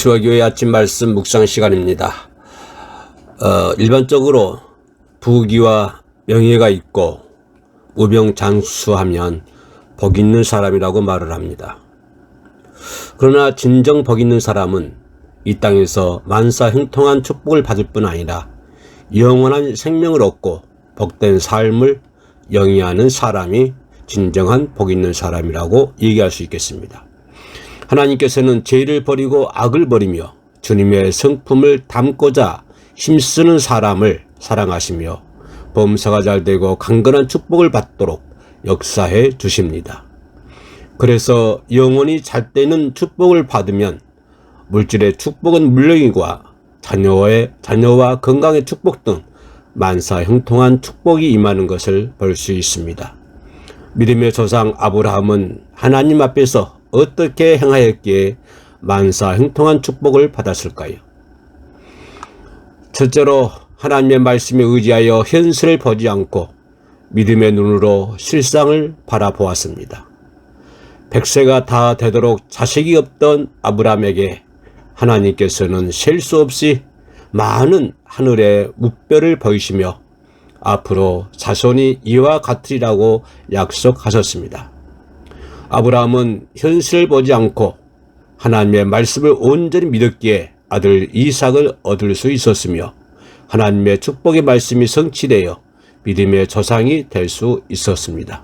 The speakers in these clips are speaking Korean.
수화교회 아침 말씀 묵상 시간입니다. 어, 일반적으로 부귀와 명예가 있고 우병장수하면 복 있는 사람이라고 말을 합니다. 그러나 진정 복 있는 사람은 이 땅에서 만사 형통한 축복을 받을 뿐 아니라 영원한 생명을 얻고 복된 삶을 영위하는 사람이 진정한 복 있는 사람이라고 얘기할 수 있겠습니다. 하나님께서는 죄를 버리고 악을 버리며 주님의 성품을 담고자 힘쓰는 사람을 사랑하시며 범사가 잘 되고 강건한 축복을 받도록 역사해 주십니다. 그래서 영원히 잘 되는 축복을 받으면 물질의 축복은 물론이과 자녀의 자녀와 건강의 축복 등 만사 형통한 축복이 임하는 것을 볼 수 있습니다. 믿음의 조상 아브라함은 하나님 앞에서 어떻게 행하였기에 만사 형통한 축복을 받았을까요? 첫째로 하나님의 말씀에 의지하여 현실을 보지 않고 믿음의 눈으로 실상을 바라보았습니다. 백세가 다 되도록 자식이 없던 아브라함에게 하나님께서는 셀 수 없이 많은 하늘의 무별을 보이시며 앞으로 자손이 이와 같으리라고 약속하셨습니다. 아브라함은 현실을 보지 않고 하나님의 말씀을 온전히 믿었기에 아들 이삭을 얻을 수 있었으며 하나님의 축복의 말씀이 성취되어 믿음의 조상이 될 수 있었습니다.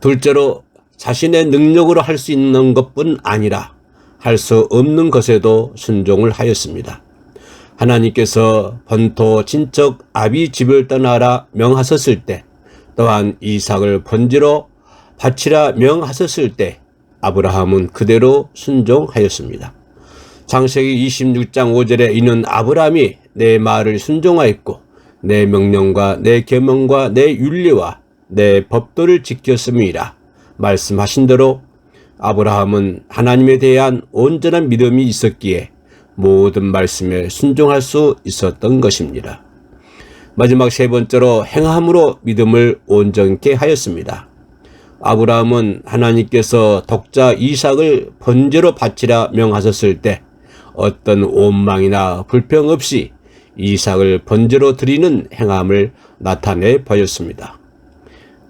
둘째로 자신의 능력으로 할 수 있는 것뿐 아니라 할 수 없는 것에도 순종을 하였습니다. 하나님께서 번토 친척 아비 집을 떠나라 명하셨을 때 또한 이삭을 번지로 바치라 명하셨을 때 아브라함은 그대로 순종하였습니다. 창세기 26장 5절에 이는 아브라함이 내 말을 순종하였고 내 명령과 내 계명과 내 윤리와 내 법도를 지켰음이라 말씀하신 대로 아브라함은 하나님에 대한 온전한 믿음이 있었기에 모든 말씀에 순종할 수 있었던 것입니다. 마지막 세 번째로 행함으로 믿음을 온전케 하였습니다. 아브라함은 하나님께서 독자 이삭을 번제로 바치라 명하셨을 때 어떤 원망이나 불평 없이 이삭을 번제로 드리는 행함을 나타내 보였습니다.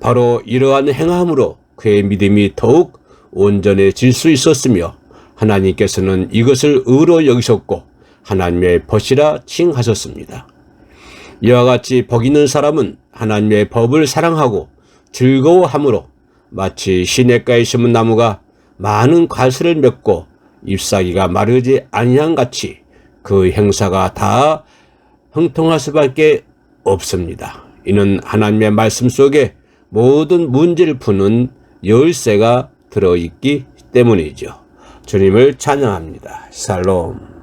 바로 이러한 행함으로 그의 믿음이 더욱 온전해질 수 있었으며 하나님께서는 이것을 의로 여기셨고 하나님의 벗이라 칭하셨습니다. 이와 같이 복 있는 사람은 하나님의 법을 사랑하고 즐거워함으로 마치 시냇가에 심은 나무가 많은 과실을 맺고 잎사귀가 마르지 아니한 같이 그 행사가 다 형통할 수밖에 없습니다. 이는 하나님의 말씀 속에 모든 문제를 푸는 열쇠가 들어있기 때문이죠. 주님을 찬양합니다. 살롬.